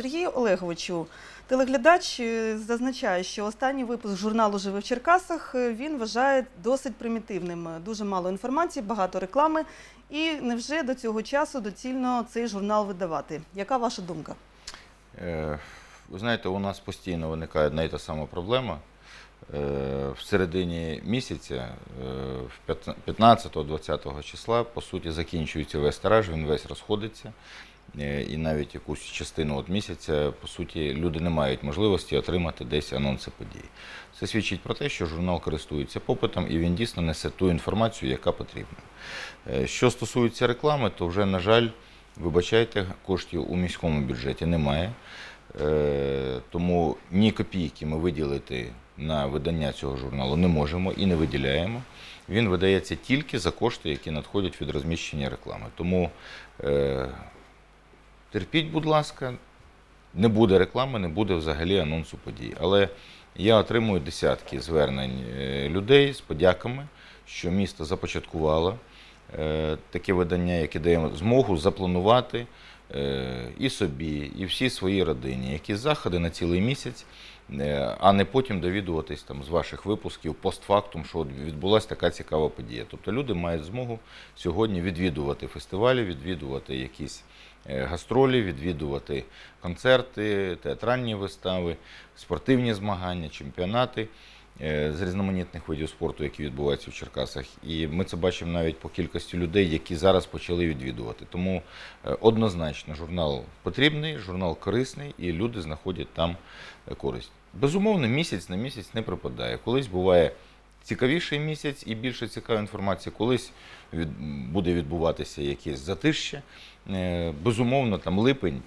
Сергій Олеговичу, телеглядач е, зазначає, що останній випуск журналу Живи в Черкасах е, він вважає досить примітивним. Дуже мало інформації, багато реклами. І невже до цього часу доцільно цей журнал видавати? Яка ваша думка? Е, Ви знаєте, у нас постійно виникає одна і та сама проблема. В середині місяця, е, в 15-20 числа, по суті, закінчується весь тираж, він весь розходиться. Е, І навіть якусь частину от місяця, по суті, люди не мають можливості отримати десь анонси подій. Це свідчить про те, що журнал користується попитом і він дійсно несе ту інформацію, яка потрібна. Е, Що стосується реклами, то вже, на жаль, вибачайте, коштів у міському бюджеті немає. Е, Тому ні копійки ми виділити на видання цього журналу не можемо і не виділяємо. Він видається тільки за кошти, які надходять від розміщення реклами. Тому терпіть, будь ласка, не буде реклами, не буде взагалі анонсу подій. Але я отримую десятки звернень е, людей з подяками, що місто започаткувало е, таке видання, яке дає змогу запланувати і собі, і всій своїй родині якісь заходи на цілий місяць, е, а не потім довідуватись там з ваших випусків постфактум, що відбулася така цікава подія. Тобто люди мають змогу сьогодні відвідувати фестивалі, відвідувати якісь е, гастролі, відвідувати концерти, театральні вистави, спортивні змагання, чемпіонати е, з різноманітних видів спорту, які відбуваються в Черкасах. І ми це бачимо навіть по кількості людей, які зараз почали відвідувати. Тому е, однозначно журнал потрібний, журнал корисний, і люди знаходять там е, користь. Безумовно, місяць на місяць не припадає. Колись буває цікавіший місяць і більше цікавої інформації, колись буде відбуватися якесь затишчя. Е, Безумовно, там липень,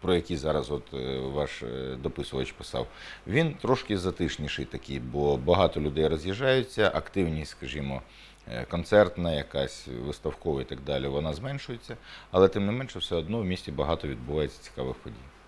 про, які зараз от е, ваш е, дописувач писав, він трошки затишніший такий, бо багато людей роз'їжджаються, активність, скажімо, е, концертна, якась виставкова і так далі, вона зменшується, але тим не менше, все одно в місті багато відбувається цікавих подій.